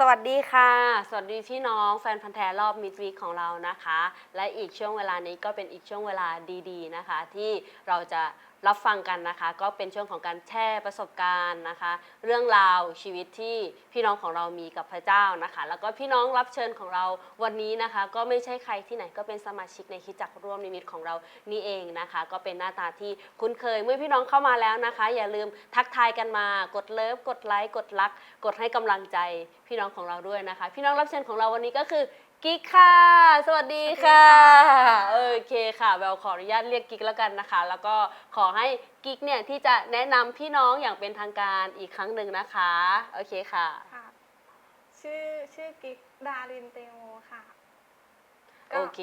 สวัสดีค่ะ สวัสดีพี่น้องแฟนพันธ์แท้รอบมิดวีคของเรานะคะ และอีกช่วงเวลานี้ก็เป็นอีกช่วงเวลาดีๆนะคะ ที่เราจะ รับฟังกันนะคะ ก็เป็นช่วงของการแชร์ประสบการณ์นะคะ เรื่องราวชีวิตที่พี่น้องของเรามีกับพระเจ้านะคะ แล้วก็พี่น้องรับเชิญของเราวันนี้นะคะ ก็ไม่ใช่ใครที่ไหนก็เป็นสมาชิกในคิดจักรร่วมนิมิตของเรานี่เองนะคะ ก็เป็นหน้าตาที่คุ้นเคยเมื่อพี่น้องเข้ามาแล้วนะคะ อย่าลืมทักทายกันมากดเลิฟกดไลค์กดรัก กดให้กำลังใจพี่น้องของเราด้วยนะคะ พี่น้องรับเชิญของเราวันนี้ก็คือ กิ๊กค่ะ สวัสดีค่ะโอเคค่ะแววขออนุญาตเรียกกิ๊กแล้วกันนะคะ แล้วก็ขอให้กิ๊กเนี่ยที่จะแนะนำพี่น้องอย่างเป็นทางการอีกครั้งหนึ่งนะคะ โอเคค่ะ ค่ะ ชื่อชื่อกิ๊กดารินเตโมค่ะก็โอเค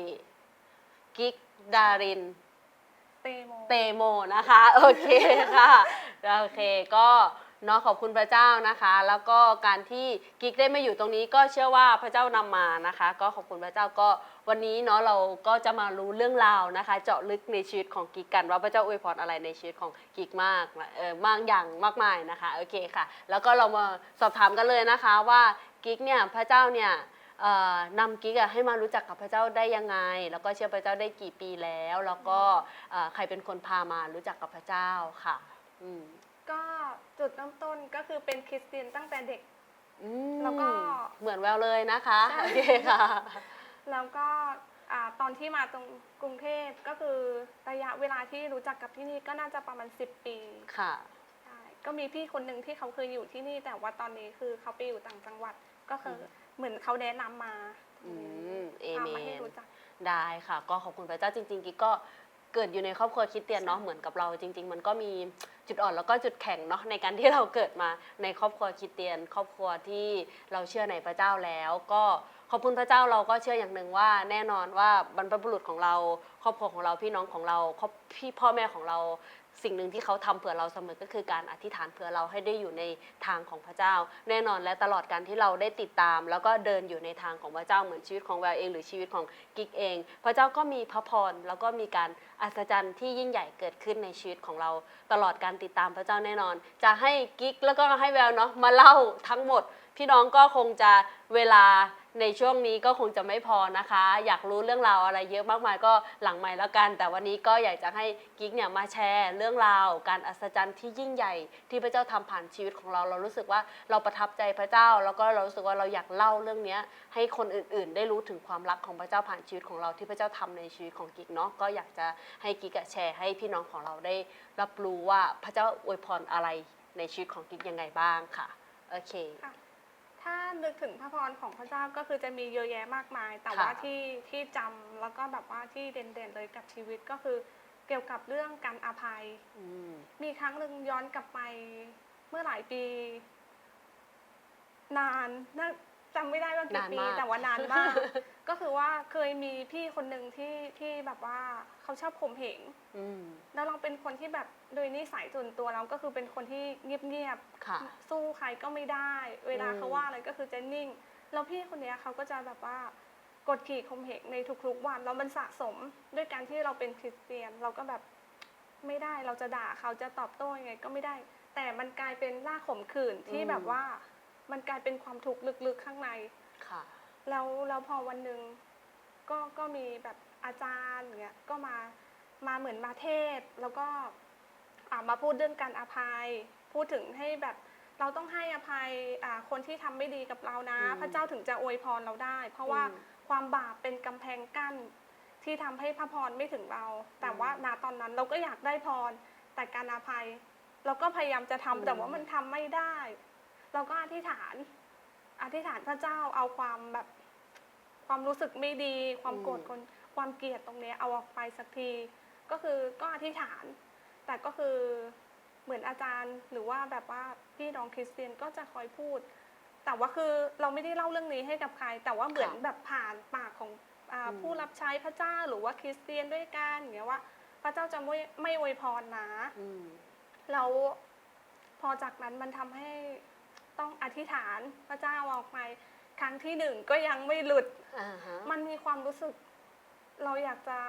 กิ๊กดาริน เตโม เตโมนะคะ โอเคค่ะ โอเคก็ เนาะขอบคุณพระเจ้านะคะ แล้วก็การที่กิ๊กได้มาอยู่ตรงนี้ก็เชื่อว่าพระเจ้านำมานะคะ ก็ขอบคุณพระเจ้าก็วันนี้เนาะเราก็จะมารู้เรื่องราวนะคะ เจาะลึกในชีวิตของกิ๊กกัน ว่าพระเจ้าอวยพรอะไรในชีวิตของกิ๊กมากเออมากอย่างมากมายนะคะโอเคค่ะ แล้วก็เรามาสอบถามกันเลยนะคะว่ากิ๊กเนี่ยพระเจ้าเนี่ยเอ่อนำกิ๊กให้มารู้จักกับพระเจ้าได้ยังไง แล้วก็เชื่อพระเจ้าได้กี่ปีแล้ว แล้วก็ใครเป็นคนพามารู้จักกับพระเจ้าค่ะอืม จุดเริ่มต้นก็คือเป็นคริสเตียนตั้งแต่เด็ก อืมแล้วก็ เหมือนแววเลยนะคะใช่โอเคค่ะ แล้วก็อ่าตอนที่มาตรงกรุงเทพก็คือระยะเวลาที่รู้จักกับที่นี่ก็น่าจะประมาณ 10 ปีค่ะ ใช่ก็มีพี่คนหนึ่งที่เขาเคยอยู่ที่นี่ แต่ว่าตอนนี้คือเขาไปอยู่ต่างจังหวัดก็คืออเหมือนเขาแนะนำมาอืมเอพาเมมาให้นรู้จัก ได้ค่ะ ก็ขอบคุณพระเจ้าจริงๆกิ๊กก็ เกิดอยู่ในครอบครัวคริดเตียนเนาะเหมือนกับเราจริง ๆ มันก็มีจุดอ่อนแล้วก็จุดแข็งเนาะในการที่เราเกิดมาในครอบครัวคริดเตียน ครอบครัวที่เราเชื่อในพระเจ้าแล้ว ก็ขอบคุณพระเจ้าเราก็เชื่ออย่างหนึ่งว่า แน่นอนว่าบรรพบุรุษของเรา ครอบครัวของเราพี่น้องของเราครอบพี่พ่อแม่ของเรา สิ่งหนึ่งที่เขาทำเผื่อเราเสมอก็คือการอธิษฐานเผื่อเราให้ได้อยู่ในทางของพระเจ้า แน่นอนและตลอดการที่เราได้ติดตาม แล้วก็เดินอยู่ในทางของพระเจ้าเหมือนชีวิตของแววเอง หรือชีวิตของกิกเอง พระเจ้าก็มีพระพรแล้วก็มีการอัศจรรย์ที่ยิ่งใหญ่เกิดขึ้นในชีวิตของเรา ตลอดการติดตามพระเจ้าแน่นอน จะให้กิกแล้วก็ให้แววเนาะมาเล่าทั้งหมด พี่น้องก็คงจะเวลา ในช่วงนี้ก็คงจะไม่พอนะคะ อยากรู้เรื่องราวอะไรเยอะมากมายก็หลังใหม่แล้วกัน แต่วันนี้ก็อยากจะให้กิ๊กเนี่ยมาแชร์ เรื่องราว การอัศจรรย์ที่ยิ่งใหญ่ ที่พระเจ้าทำผ่านชีวิตของเรา เรารู้สึกว่าเราประทับใจพระเจ้า แล้วก็เรารู้สึกว่าเราอยากเล่าเรื่องนี้ให้คนอื่น ๆ ได้รู้ถึงความรักของพระเจ้าผ่านชีวิตของเราที่พระเจ้าทำในชีวิตของกิ๊กเนาะก็อยากจะให้กิ๊กแชร์ให้พี่น้องของเราได้ รับรู้ว่าพระเจ้าอวยพรอะไรในชีวิตของกิ๊กยังไงบ้างค่ะโอเค ถ้านึกถึงพระพรของพระเจ้าก็คือจะมีเยอะแยะมากมาย แต่ว่าค่ะที่ที่จำแล้วก็แบบว่าที่เด่นๆเลยกับชีวิตก็คือเกี่ยวกับเรื่องการอภัย อืมมีครั้งหนึ่งย้อนกลับไปเมื่อหลายปี นานน่าจำไม่ได้ว่ากี่นานปีมาก แต่ว่านานมาก ก็คือว่าเคยมีพี่คนหนึ่งที่ที่แบบว่าเขาชอบข่มเหงอืม แล้วเราเป็นคนที่แบบโดยนิสัยส่วนตัวเราก็คือเป็นคนที่เงียบๆค่ะสู้ใครก็ไม่ได้ เวลาอืมเขาว่าอะไรก็คือจะนิ่ง แล้วพี่คนเนี้ยเขาก็จะแบบว่ากดขี่ข่มเหงในทุกๆวันแล้วมันสะสมด้วยการที่เราเป็นคริสเตียน เราก็แบบไม่ได้เราจะด่าเขาจะตอบโต้ยังไงก็ไม่ได้ แต่มันกลายเป็นล่าข่มขืนที่อืม แบบว่ามันกลายเป็นความทุกข์ลึกๆข้างใน ค่ะ แล้วแล้วพอวันหนึ่งก็ก็มีแบบอาจารย์อย่างเงี้ยก็มามาเหมือนมาเทศน์แล้วก็อ่ามาพูดเรื่องการอภัย พูดถึงให้แบบเราต้องให้อภัยอ่าคนที่ทำไม่ดีกับเรานะอืมพระเจ้าถึงจะอวยพรเราได้ เพราะว่าอืมความบาปเป็นกำแพงกั้นที่ทำให้พระพรไม่ถึงเรา แต่อืมว่าณตอนนั้นเราก็อยากได้พร แต่การอภัย เราก็พยายามจะทำอืมแต่ว่ามันทำไม่ได้ เราก็อธิษฐาน อธิษฐานพระเจ้าเอาความแบบ ความรู้สึกไม่ดี ความโกรธคนความเกลียดตรงเนี้ยเอาออกไปสักที ก็คือก็อธิษฐาน แต่ก็คือเหมือนอาจารย์หรือว่าแบบว่าพี่น้องคริสเตียนก็จะคอยพูด แต่ว่าคือเราไม่ได้เล่าเรื่องนี้ให้กับใคร แต่ว่าเหมือนค่ะแบบผ่านปากของอาอืมผู้รับใช้พระเจ้าหรือว่าคริสเตียนด้วยกันอย่างเงี้ยว่า พระเจ้าจะไม่ไม่อวยพรนะอืมแล้วพอจากนั้นมันทำให้ต้องอธิษฐานพระเจ้าออกไป ครั้งที่หนึ่งก็ยังไม่หลุด อ่าฮะ มันมีความรู้สึก เราอยากจะ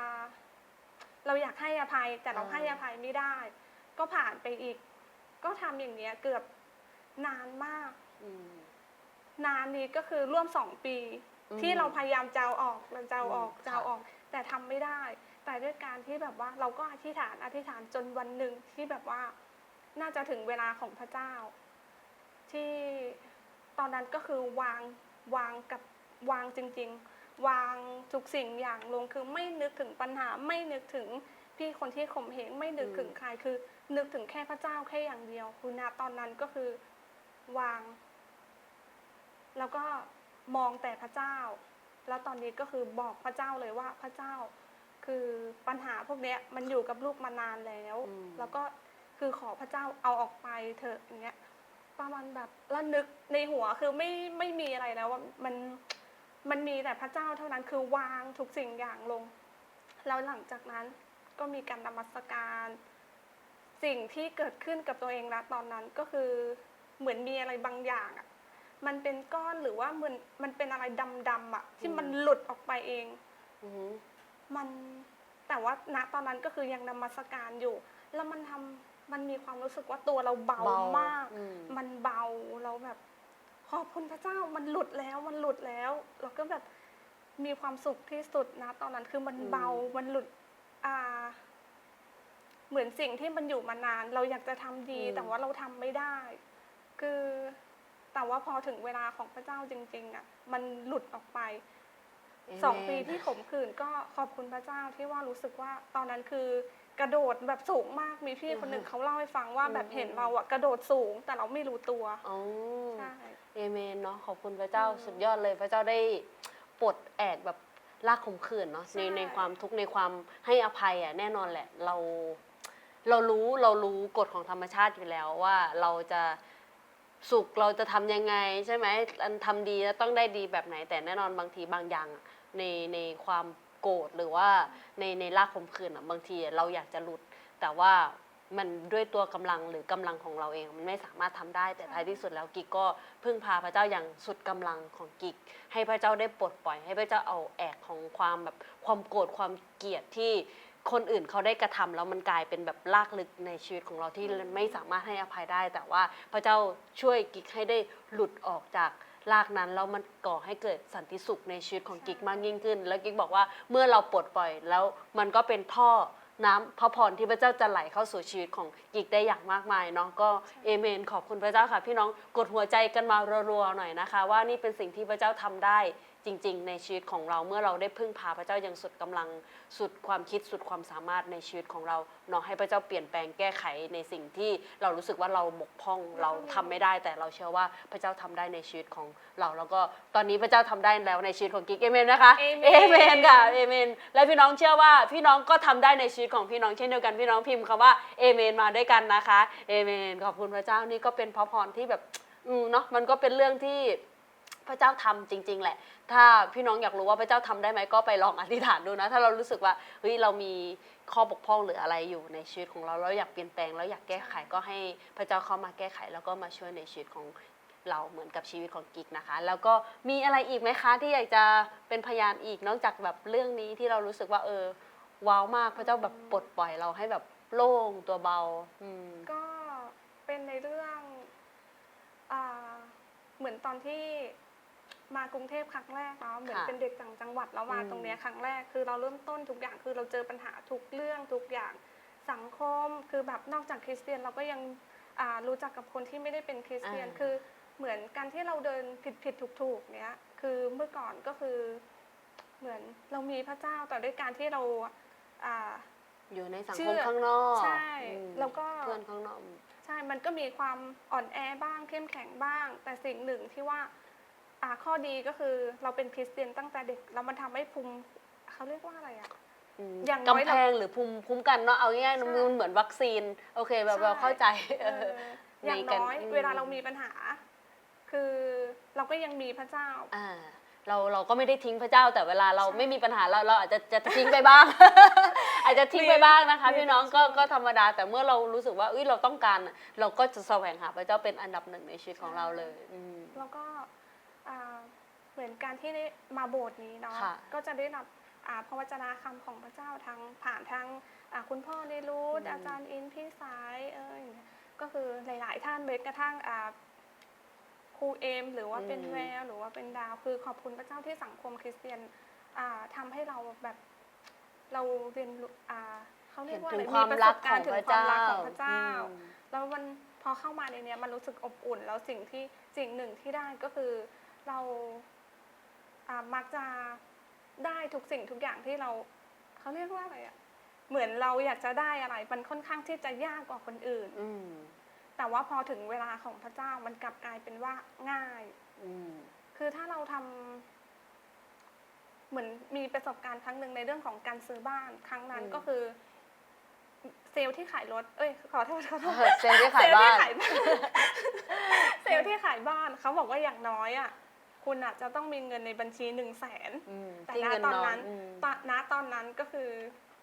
เราอยากให้อภัย แต่เราอ่า ให้อภัยไม่ได้ ก็ผ่านไปอีก ก็ทำอย่างเนี้ยเกือบนานมาก อืม นานนี้ก็คือร่วมสองปี อืมที่เราพยายามจะเอาออกเราจะเอาออกอืมจะเอาค่ะออก แต่ทำไม่ได้ แต่ด้วยการที่แบบว่า เราก็อธิษฐานอธิษฐานจนวันหนึ่งที่แบบว่า น่าจะถึงเวลาของพระเจ้า ที่ตอนนั้นก็คือวาง วางกับวางจริง ๆ วางทุกสิ่งอย่างลงคือไม่นึกถึงปัญหาไม่นึกถึงพี่คนที่ข่มเหงไม่นึกถึงใครคือ นึกถึงแค่พระเจ้าแค่อย่างเดียวคือณตอนนั้นก็คือวาง แล้วก็มองแต่พระเจ้า แล้วตอนนี้ก็คือบอกพระเจ้าเลยว่าพระเจ้า คือปัญหาพวกเนี้ยมันอยู่กับลูกมานานแล้วอืมแล้วก็คือขอพระเจ้าเอาออกไปเถอะอย่างเงี้ย ประมาณแบบแล้วนึกในหัวคือไม่ไม่มีอะไรแล้วว่ามันมันมีแต่พระเจ้าเท่านั้นคือวางทุกสิ่งอย่างลง แล้วหลังจากนั้นก็มีการนมัสการ สิ่งที่เกิดขึ้นกับตัวเองนะตอนนั้นก็คือเหมือนมีอะไรบางอย่างอะ่ะมันเป็นก้อนหรือว่าเหมือนมันเป็นอะไรดำๆอะ ที่มันหลุดออกไปเองอือหือมันแต่ว่าณตอนนั้นก็คือยังนมัสการอยู่ แล้วมันทำ มันมีความรู้สึกว่าตัวเราเบาเบามาก อืม มันเบาเราแบบขอบคุณพระเจ้ามันหลุดแล้วมันหลุดแล้ว เราก็แบบมีความสุขที่สุดนะ ตอนนั้นคือมันเบามันหลุดอ่า เหมือนสิ่งที่มันอยู่มานาน เราอยากจะทำดี อืม แต่ว่าเราทำไม่ได้ คือแต่ว่าพอถึงเวลาของพระเจ้าจริง ๆ อะ มันหลุดออกไปสองปีที่ขมขื่นก็ขอบคุณพระเจ้าที่ว่ารู้สึกว่าตอนนั้นคือ กระโดดแบบสูงมากมีพี่คนหนึ่งเขาเล่าให้ฟังว่าแบบเห็นเราอะกระโดดสูงแต่เราไม่รู้ตัวอ๋อใช่เอเมนเนาะขอบคุณพระเจ้าอืมสุดยอดเลยพระเจ้าได้ปลดแอกแบบลากขมขื่นเนาะใช่ในในความทุกข์ในความให้อภัยอะแน่นอนแหละ เรา เรารู้เรารู้กฎของธรรมชาติอยู่แล้วว่าเราจะสุขเราจะทำยังไง ใช่ไหมอันทำดีแล้วต้องได้ดีแบบไหนแต่แน่นอนบางทีบางอย่างอะในในความ โกรธหรือว่าในในลากขมขื่นอะบางทีเราอยากจะหลุด แต่ว่ามันด้วยตัวกำลังหรือกำลังของเราเอง มันไม่สามารถทำได้ แต่ท้ายที่สุดแล้วกิกก็พึ่งพาพระเจ้าอย่างสุดกำลังของกิก ให้พระเจ้าได้ปลดปล่อย ให้พระเจ้าเอาแอกของความแบบความโกรธความเกลียดที่คนอื่นเขาได้กระทำแล้วมันกลายเป็นแบบลากลึกในชีวิตของเราที่ไม่สามารถให้อภัยได้ แต่ว่าพระเจ้าช่วยกิกให้ได้หลุดออกจาก ลากนั้นแล้วมันก่อให้เกิดสันติสุขในชีวิตของกิกมากยิ่งขึ้น แล้วกิกบอกว่าเมื่อเราปลดปล่อยแล้วมันก็เป็นท่อน้ำพระพรที่พระเจ้าจะไหลเข้าสู่ชีวิตของกิกได้อย่างมากมายเนาะก็เอเมนขอบคุณพระเจ้าค่ะ พี่น้องกดหัวใจกันมารัวๆหน่อยนะคะ ว่านี่เป็นสิ่งที่พระเจ้าทำได้ จริง ๆ ในชีวิตของเราเมื่อเราได้พึ่งพาพระเจ้าอย่างสุดกำลังสุดความคิดสุดความสามารถในชีวิตของเราเนาะให้พระเจ้าเปลี่ยนแปลงแก้ไขในสิ่งที่เรารู้สึกว่าเราบกพร่องเราทำไม่ได้ แต่เราเชื่อว่าพระเจ้าทำได้ในชีวิตของเรา แล้วก็ตอนนี้พระเจ้าทำได้แล้วในชีวิตของกิกเอเมนนะคะเอเมนเอเมนค่ะเอเมนและพี่น้องเชื่อว่าพี่น้องก็ทำได้ในชีวิตของพี่น้องเช่นเดียวกันพี่น้องพิมพ์คำว่าเอเมนมาด้วยกันนะคะเอเมนขอบคุณพระเจ้านี่ก็เป็นพระพรที่แบบอืมเนาะมันก็เป็นเรื่องที่ พระเจ้าทำจริง ๆ แหละ ถ้าพี่น้องอยากรู้ว่าพระเจ้าทำได้ไหมก็ไปลองอธิษฐานดูนะ ถ้าเรารู้สึกว่าเฮ้ยเรามีข้อบกพร่องหรืออะไรอยู่ในชีวิตของเราแล้วอยากเปลี่ยนแปลงแล้วอยากแก้ไขก็ให้พระเจ้าเข้ามาแก้ไข แล้วก็มาช่วยในชีวิตของเราเหมือนกับชีวิตของกิกนะคะ แล้วก็มีอะไรอีกไหมคะที่อยากจะเป็นพยานอีกนอกจากแบบเรื่องนี้ที่เรารู้สึกว่าเออว้าวมากพระเจ้าแบบปลดปล่อยเราให้แบบโล่งตัวเบาอืมก็เป็นในเรื่องอ่าเหมือนตอนที่ มากรุงเทพครั้งแรกเนาะเหมือนค่ะเป็นเด็กต่างจังหวัดแล้วมาอืม ตรงเนี้ยครั้งแรกคือเราเริ่มต้นทุกอย่างคือเราเจอปัญหาทุกเรื่องทุกอย่างสังคม คือแบบนอกจากคริสเตียนเราก็ยังอ่ารู้จักกับคนที่ไม่ได้เป็นคริสเตียนคือเหมือนการที่เราเดินผิดผิดถูกถูกๆเนี้ยคือเมื่อก่อนก็คือเหมือนเรามีพระเจ้าแต่ด้วยการที่เราอ่า อยู่ในสังเชื่คมอข้างนอกใช่อืมแล้วก็ เพื่อนข้างนอก ใช่ มันก็มีความอ่อนแอบ้างเข้มแข็งบ้าง แต่สิ่งหนึ่งที่ว่า อ่าข้อดีก็คือเราเป็นคริสเตียนตั้งแต่เด็กแล้วมันทำให้ภูมิเขาเรียกว่าอะไรอะ อืมอย่างน้อยกำแพงหรือภูมิคุ้มกันเนาะเอาง่ายๆใช่มันเหมือนวัคซีน โอเคแบบใช่ เราเข้าใจเอออย่างในการน้อย อืม เวลาเรามีปัญหา คือเราก็ยังมีพระเจ้า อ่าเราเราก็ไม่ได้ทิ้งพระเจ้าแต่เวลาเราใช่ไม่มีปัญหาเราเราอาจจะจะทิ้งไปบ้าง อาจจะทิ้งไปบ้างนะคะ มีพี่น้องมีก็ช่วงก็ธรรมดา แต่เมื่อเรารู้สึกว่าเอ้ยเราต้องการอะเราก็จะแสวงหาพระเจ้าเป็นอันดับหนึ่งในชีวิตของเราเลยอืม แล้วก็ อ่าเหมือนการที่ได้มาโบสถ์นี้เนาะค่ะก็จะได้รับอ่าพระวจนะคำของพระเจ้าทางผ่านทางอ่าคุณพ่อได้รู้อืม อาจารย์อินพี่สายเอยก็คือหลายๆท่านเบกกระทั่งอ่าครูเอม หรือว่าเป็นอืมแววหรือว่าเป็นดาว คือขอบคุณพระเจ้าที่สังคมคริสเตียนอ่าทำให้เราแบบเราเรียนรู้อ่าเขาเรีเห็ยนกว่าถึอะไรงมีความประรัสกบขการองณ์ถึพงระความเจ้ารักของพระเจ้า อืม แล้วมันพอเข้ามาในเนี้ยมันรู้สึกอบอุ่น แล้วสิ่งที่สิ่งหนึ่งที่ได้ก็คือ เราอ่ามักจะได้ทุกสิ่งทุกอย่างที่เราเขาเรียกว่าอะไรอะเหมือนเราอยากจะได้อะไร มันค่อนข้างที่จะยากกว่าคนอื่น อืมแต่ว่าพอถึงเวลาของพระเจ้ามันกลับกลายเป็นว่าง่าย อืมคือถ้าเราทำเหมือนมีประสบการณ์ครั้งหนึ่งในเรื่องของการซื้อบ้านครั้งนั้นอืมก็คือ เซลล์ที่ขายรถ เอ้ย ขอโทษขอโทษเออเซลล์ที่ขายบ้านเซลล์ที่ขายบ้าน เซลล์ที่ขายบ้านเขาบอกว่าอย่างน้อยอะ คุณอะจะต้องมีเงินในบัญชีหนึ่งแสนอืมแต่ที่ณเงินตอนน้อยนั้นอืมตอนณตอนนั้นก็คือ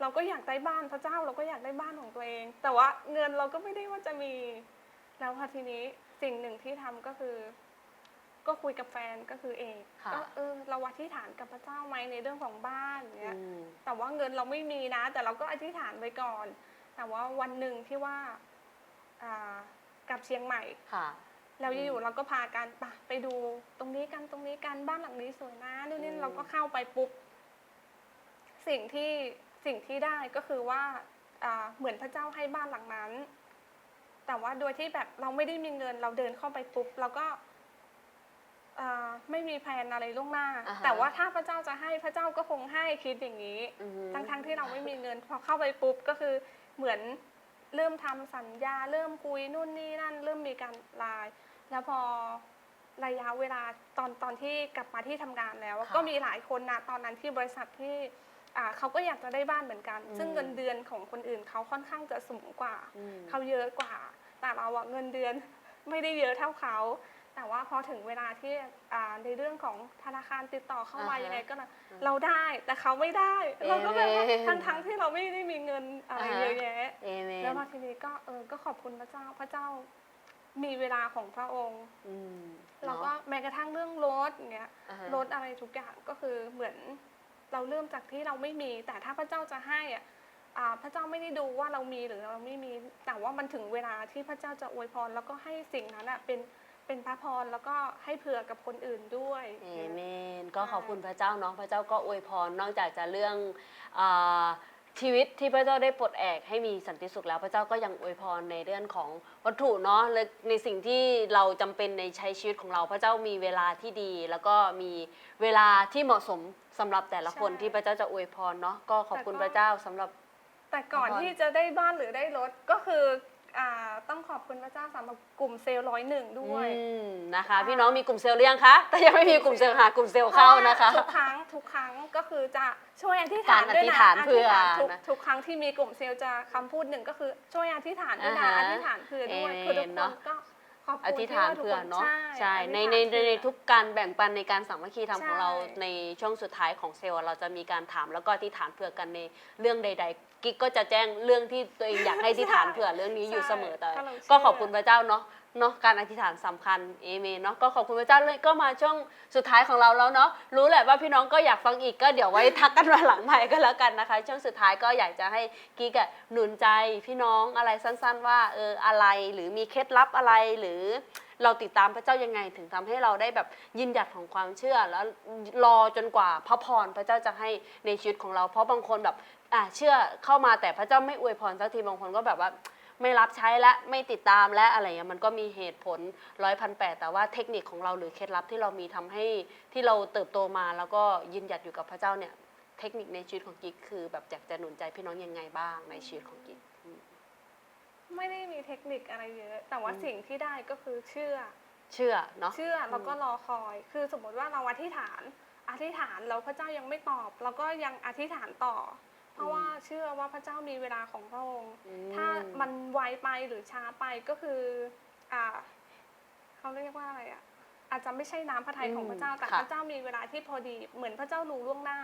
เราก็อยากได้บ้านพระเจ้าเราก็อยากได้บ้านของตัวเอง แต่ว่าเงินเราก็ไม่ได้ว่าจะมี แล้วพอทีนี้สิ่งหนึ่งที่ทำก็คือ ก็คุยกับแฟนก็คือเอกค่ะ ก็เออเราอธิษฐานกับพระเจ้าไหมในเรื่องของบ้านอย่างเงี้ย อืม แต่ว่าเงินเราไม่มีนะ แต่เราก็อธิษฐานไว้ก่อน แต่ว่าวันหนึ่งที่ว่าอ่ากลับเชียงใหม่ ค่ะ แล้วอืมอยู่ๆเราก็พากันไปไปดูตรงนี้กันตรงนี้กันบ้านหลังนี้สวยนะนู่นนี่อืม เราก็เข้าไปปุ๊บสิ่งที่สิ่งที่ได้ก็คือว่าอ่าเหมือนพระเจ้าให้บ้านหลังนั้น แต่ว่าโดยที่แบบเราไม่ได้มีเงิน เราเดินเข้าไปปุ๊บเราก็อ่าไม่มีแผนอะไรล่วงหน้า อ่าฮะ แต่ว่าถ้าพระเจ้าจะให้พระเจ้าก็คงให้คิดอย่างนี้ อืม ทั้งทั้งๆที่เราไม่มีเงินพอเข้าไปปุ๊บก็คือเหมือนเริ่มทำสัญญา เริ่มคุยนู่นนี่นั่น เริ่มมีการไลน์ แล้วพอระยะเวลาตอนตอนที่กลับมาที่ทำงานแล้ว ค่ะก็มีหลายคนนะตอนนั้นที่บริษัทที่อ่าเขาก็อยากจะได้บ้านเหมือนกัน อืมซึ่งเงินเดือนของคนอื่นเขาค่อนข้างจะสูงกว่าอืม เขาเยอะกว่า แต่เราอะเงินเดือน ไม่ได้เยอะเท่าเขา แต่ว่าพอถึงเวลาที่อ่าในเรื่องของธนาคารติดต่อเข้ามาอ่าฮะยังไงก็นะอืมเราได้แต่เขาไม่ได้ เราก็แบบว่าเอ๊ะทั้งทั้งๆที่เราไม่ได้มีเงินอะไรอ่าฮะ เยอะแยะ เอเมแล้วนพอทีนี้ก็เออก็ขอบคุณพระเจ้าพระเจ้า มีเวลาของพระองค์ อืมแล้วก็เนาะแม้กระทั่งเรื่องรถอย่างเงี้ยอ่าฮะ รถอะไรทุกอย่างก็คือเหมือนเราเริ่มจากที่เราไม่มี แต่ถ้าพระเจ้าจะให้อะอ่าพระเจ้าไม่ได้ดูว่าเรามีหรือเราไม่มี แต่ว่ามันถึงเวลาที่พระเจ้าจะอวยพร แล้วก็ให้สิ่งนั้นอะเป็นเป็นพระพรแล้วก็ให้เผื่อกับคนอื่นด้วย เอเมนก็ขอบคุณพระเจ้าเนาะพระเจ้าก็อวยพรนอกจากจะเรื่องอา ชีวิตที่พระเจ้าได้ปลดแอกให้มีสันติสุขแล้วพระเจ้าก็ยังอวยพรในเรื่องของวัตถุเนาะและในสิ่งที่เราจำเป็นในใช้ชีวิตของเรา พระเจ้ามีเวลาที่ดี แล้วก็มีเวลาที่เหมาะสมสำหรับแต่ละคนใช่ ที่พระเจ้าจะอวยพรเนาะก็ขอบคุณแต่ก็พระเจ้าสำหรับ แต่ก่อนขอบคุณ ที่จะได้บ้านหรือได้รถก็คือ อ่าต้องขอบคุณพระเจ้าสำหรับกลุ่มเซลล์ร้อยหนึ่งด้วย อืมนะคะค่ะพี่น้องมีกลุ่มเซลล์หรือยังคะแต่ยังไม่มีกลุ่มเซลล์หากลุ่มเซลล์เข้านะคะ ทุกครั้งทุกครั้งก็คือจะช่วยอธิษฐานการด้วยอธิษนะฐานเผื่อธิษฐานทุกนะทุกครั้งที่มีกลุ่มเซลล์จะคำพูดหนึ่งก็คือช่วยอธิษฐานด้วยนะอ่าฮะอธิษฐานเผื่อด้วยเอเมนคือทุกคเนอะนก็ขอบคุณอธิษฐานที่ว่ทุกเผื่อคเนาะใช่อธิษในฐาในเผื่ในอทุกการแบ่งปันในการสามัคคีธรรมของเราใช่ในช่วงสุดท้ายของเซลล์ เราจะมีการถามแล้วก็อธิษฐานเผื่อกันในเรื่องใด ๆ กิ๊กก็จะแจ้งเรื่องที่ตัวเองอยากให้อธิษฐานเผื่อเรื่องนี้อยู่เสมอแต่ถ้าเราเชื่ก็ขอบคุณพระเจ้าเนาะเนาะการอธิษฐานสำคัญเอเมนเนาะก็ขอบคุณพระเจ้าเลยก็มาช่วงสุดท้ายของเราแล้วเนาะรู้แหละว่าพี่น้องก็อยากฟังอีกก็เดี๋ยวไว้ทักกันมาหลังใหม่ก็แล้วกันนะคะ ช่วงสุดท้ายก็อยากจะให้กิ๊กอะหนุนใจพี่น้องอะไรสั้น ๆ ว่าเอออะไรหรือมีเคล็ดลับอะไรหรือ เราติดตามพระเจ้ายังไงถึงทำให้เราได้แบบยืนหยัดของความเชื่อ แล้วรอจนกว่าพระพรพระเจ้าจะให้ในชีวิตของเรา เพราะบางคนแบบ อะเชื่อเข้ามาแต่พระเจ้าไม่อวยพรสักทีบางคนก็แบบว่าไม่รับใช้และไม่ติดตามและอะไรเงี้ยมันก็มีเหตุผลร้อยพันแปดแต่ว่าเทคนิคของเราหรือเคล็ดลับที่เรามีทำให้ที่เราเติบโตมาแล้วก็ยืนหยัดอยู่กับพระเจ้าเนี่ยเทคนิคในชีวิตของกิ๊กคือแบบอยากจะหนุนใจพี่น้องยังไงบ้างในชีวิตของกิ๊กอืมไม่ได้มีเทคนิคอะไรเยอะ แต่ว่าอืมสิ่งที่ได้ก็คือเชื่อ เชื่อเนาะเชื่อแล้วก็รอคอย คือสมมติว่าเราอธิษฐาน อธิษฐานแล้วพระเจ้ายังไม่ตอบ เราก็ยังอธิษฐานต่อ เพราะว่าเชื่อว่าพระเจ้ามีเวลาของพระองค์อืถ้ามันไวไปหรือช้าไปก็คืออ่าเขาเรียกว่าอะไรอะอาจจะไม่ใช่น้ำพระทัยของพระเจ้าแต่ค่ะพระเจ้ามีเวลาที่พอดี เหมือนพระเจ้ารู้ล่วงหน้า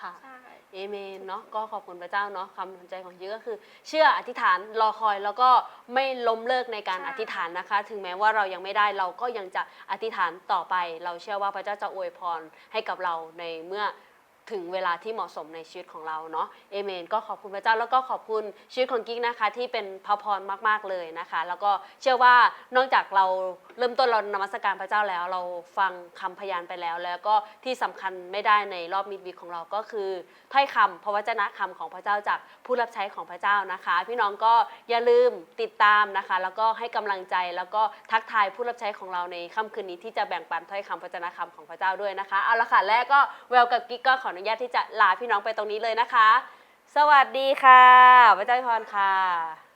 ค่ะใช่เอเมนเนาะก็ขอบคุณพระเจ้าเนาะคำหนุนใจของยิก็คือ เชื่ออธิษฐานรอคอยแล้วก็ไม่ล้มเลิกในการใช่อธิษฐานนะคะ ถึงแม้ว่าเรายังไม่ได้เราก็ยังจะอธิษฐานต่อไป เราเชื่อว่าพระเจ้าจะอวยพรให้กับเราในเมื่อ ถึงเวลาที่เหมาะสมในชีวิตของเราเนาะเอเมน ก็ขอบคุณพระเจ้าแล้วก็ขอบคุณชีวิตของกิ๊กนะคะ ที่เป็นพระพรมาก ๆ เลยนะคะ แล้วก็เชื่อว่านอกจากเราเริ่มต้นเรานมัสการพระเจ้าแล้ว เราฟังคำพยานไปแล้ว แล้วก็ที่สำคัญไม่ได้ในรอบมิดวีของเราก็คือถ้อยคำพระวจนะคำของพระเจ้าจากผู้รับใช้ของพระเจ้านะคะ พี่น้องก็อย่าลืมติดตามนะคะ แล้วก็ให้กำลังใจแล้วก็ทักทายผู้รับใช้ของเราในค่ำคืนนี้ที่จะแบ่งปันถ้อยคำพระวจนะคำของพระเจ้าด้วยนะคะเอาละค่ะแรกก็เวลกับกิ๊กก็ขออนุญาตที่จะลาพี่น้องไปตรงนี้เลยนะคะ สวัสดีค่ะพระเจ้าพรค่ะ